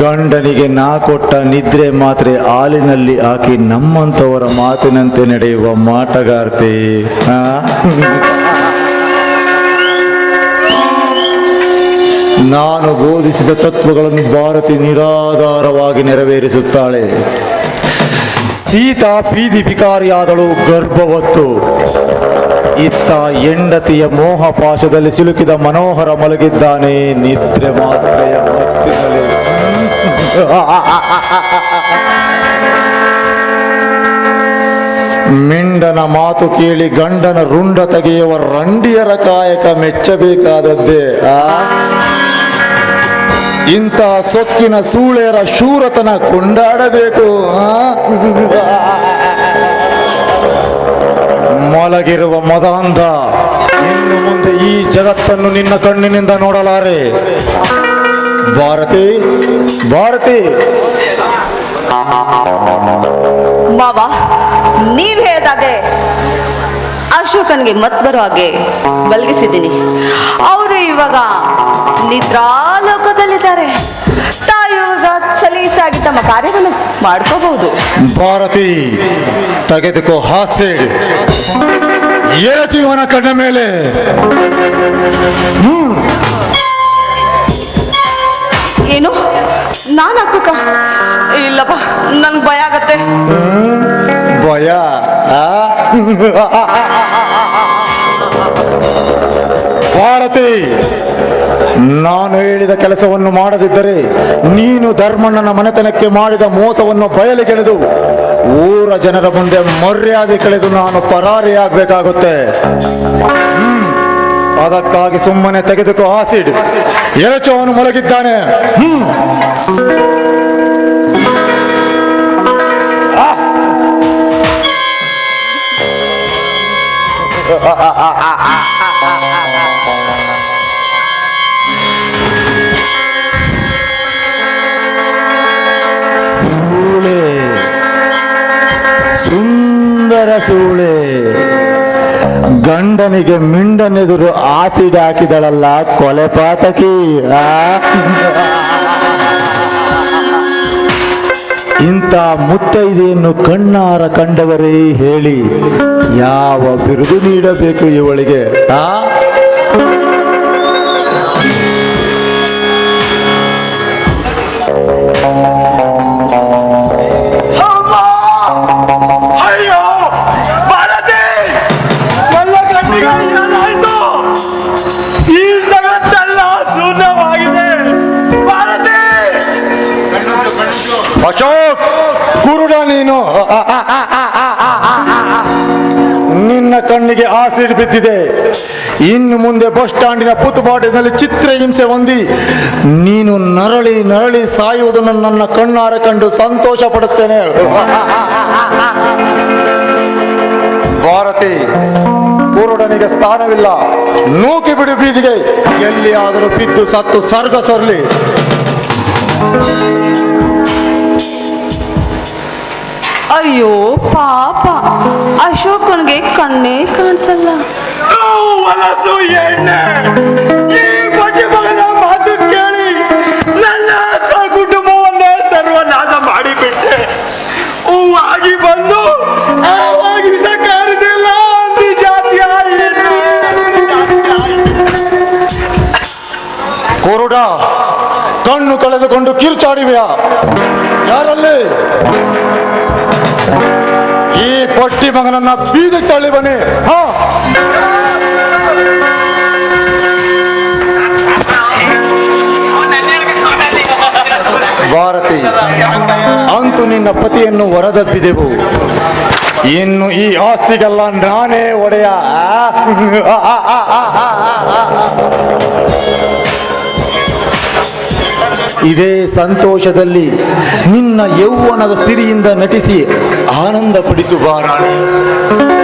ಗಂಡನಿಗೆ ನಾ ಕೊಟ್ಟ ನಿದ್ರೆ ಮಾತ್ರೆ ಹಾಲಿನಲ್ಲಿ ಹಾಕಿ ನಮ್ಮಂಥವರ ಮಾತಿನಂತೆ ನಡೆಯುವ ಮಾಟಗಾರ್ತಿ. ನಾನು ಬೋಧಿಸಿದ ತತ್ವಗಳನ್ನು ಭಾರತಿ ನಿರಾಧಾರವಾಗಿ ನೆರವೇರಿಸುತ್ತಾಳೆ. ಸೀತಾ ಬೀದಿ ವಿಕಾರಿಯಾದಳು ಗರ್ಭವತ್ತು. ಇತ್ತ ಹೆಂಡತಿಯ ಮೋಹ ಪಾಶದಲ್ಲಿ ಸಿಲುಕಿದ ಮನೋಹರ ಮಲಗಿದ್ದಾನೆ, ನಿದ್ರೆ ಮಾತ್ರೆಯ ಭಕ್ತಿಗಳು ಮಿಂಡನ ಮಾತು ಕೇಳಿ ಗಂಡನ ರುಂಡ ತೆಗೆಯುವ ರಂಡಿಯರ ಕಾಯಕ ಮೆಚ್ಚಬೇಕಾದದ್ದೇ, ಆ ಇಂಥ ಸೊಕ್ಕಿನ ಸೂಳೆಯರ ಶೂರತನ ಕೊಂಡಾಡಬೇಕು? ಮಲಗಿರುವ ಮದಾಂಧ. ಇನ್ನು ಮುಂದೆ ಈ ಜಗತ್ತನ್ನು ನಿನ್ನ ಕಣ್ಣಿನಿಂದ ನೋಡಲಾರೆ. ಭಾರತಿ ಭಾರತಿ. ಮಾವ, ನೀವ್ ಹೇಳ್ದಾಗೆ ಅಶೋಕನ್ಗೆ ಮತ್ ಬರೋ ಹಾಗೆ ಮಲಗಿಸಿದ್ದೀನಿ. ಅವರು ಇವಾಗ ನಿದ್ರಾಲೋಕದಲ್ಲಿದ್ದಾರೆ ತಾಯಿ ತಮ್ಮ ಕಾರ್ಯವನ್ನು ಮಾಡ್ಕೋಬಹುದು. ಭಾರತಿ ತೆಗೆದುಕೋ ಹಾಸ್ಯ ಏನ ಜೀವನ ಕಣ್ಣ ಮೇಲೆ. ಏನು? ನಾನು ಹಾಕುಕ? ಇಲ್ಲಪ್ಪ ನನ್ಗೆ ಭಯ ಆಗತ್ತೆ. ಭಯ? ಭಾರತಿ ನಾನು ಹೇಳಿದ ಕೆಲಸವನ್ನು ಮಾಡದಿದ್ದರೆ ನೀನು ಧರ್ಮಣ್ಣನ ಮನೆತನಕ್ಕೆ ಮಾಡಿದ ಮೋಸವನ್ನು ಬಯಲಿಗೆಳೆದು ಊರ ಜನರ ಮುಂದೆ ಮರ್ಯಾದೆ ಕಳೆದು ನಾನು ಪರಾರಿಯಾಗಬೇಕಾಗುತ್ತೆ. ಅದಕ್ಕಾಗಿ ಸುಮ್ಮನೆ ತೆಗೆದುಕೋ ಆಸಿಡ್. ಎರಚವನು ಮಲಗಿದ್ದಾನೆ. ಹ್ಮ್. ಸೂಳೆ ಗಂಡನಿಗೆ ಮಿಂಡನೆದುರು ಆಸಿಡ್ ಹಾಕಿದಳಲ್ಲ, ಕೊಲೆ ಪಾತಕಿ ಇಂಥ ಮುತ್ತೈದೆಯನ್ನು ಕಣ್ಣಾರ ಕಂಡವರೇ ಹೇಳಿ, ಯಾವ ಬಿರುದು ನೀಡಬೇಕು ಇವಳಿಗೆ, ಆ? ಅಶೋಕ್, ಕುರುಡ ನೀನು. ನಿನ್ನ ಕಣ್ಣಿಗೆ ಆಸಿಡ್ ಬಿದ್ದಿದೆ. ಇನ್ನು ಮುಂದೆ ಬಸ್ ಸ್ಟ್ಯಾಂಡಿನ ಚಿತ್ರ ಹಿಂಸೆ ಹೊಂದಿ, ನೀನು ನರಳಿ ನರಳಿ ಸಾಯುವುದನ್ನು ನನ್ನ ಕಣ್ಣಾರ ಕಂಡು ಸಂತೋಷ ಪಡುತ್ತೇನೆ. ಭಾರತಿ, ಕುರುಡನಿಗೆ ಸ್ಥಾನವಿಲ್ಲ. ನೂಕಿ ಬಿಡು ಬೀದಿಗೆ. ಎಲ್ಲಿಯಾದರೂ ಬಿದ್ದು ಸತ್ತು ಸರ್ಗ ಸೊರ್ಲಿ. ಅಯ್ಯೋ ಪಾಪ. ಅಶೋಕನಿಗೆ ಕಣ್ಣೇ ಕಾಣಿಸಲ್ಲ. ಕಳೆದುಕೊಂಡು ಕಿರುಚಾಡಿವೆಯಾ ಯಾರಲ್ಲಿ? ಈ ಪಟ್ಟಿ ಮಗನನ್ನ ಬೀದಿ ತಳ್ಳಿ ಬನ್ನಿ ಹಾ. ಭಾರತಿ, ಅಂತೂ ನಿನ್ನ ಪತಿಯನ್ನು ಹೊರದಬ್ಬಿದೆವು ಇನ್ನು ಈ ಆಸ್ತಿಗೆಲ್ಲ ನಾನೇ ಒಡೆಯ. ಇದೇ ಸಂತೋಷದಲ್ಲಿ ನಿನ್ನ ಯೌವನದ ಸಿರಿಯಿಂದ ನಟಿಸಿ ಆನಂದ ಪಡಿಸುವ ರಾಣಿ.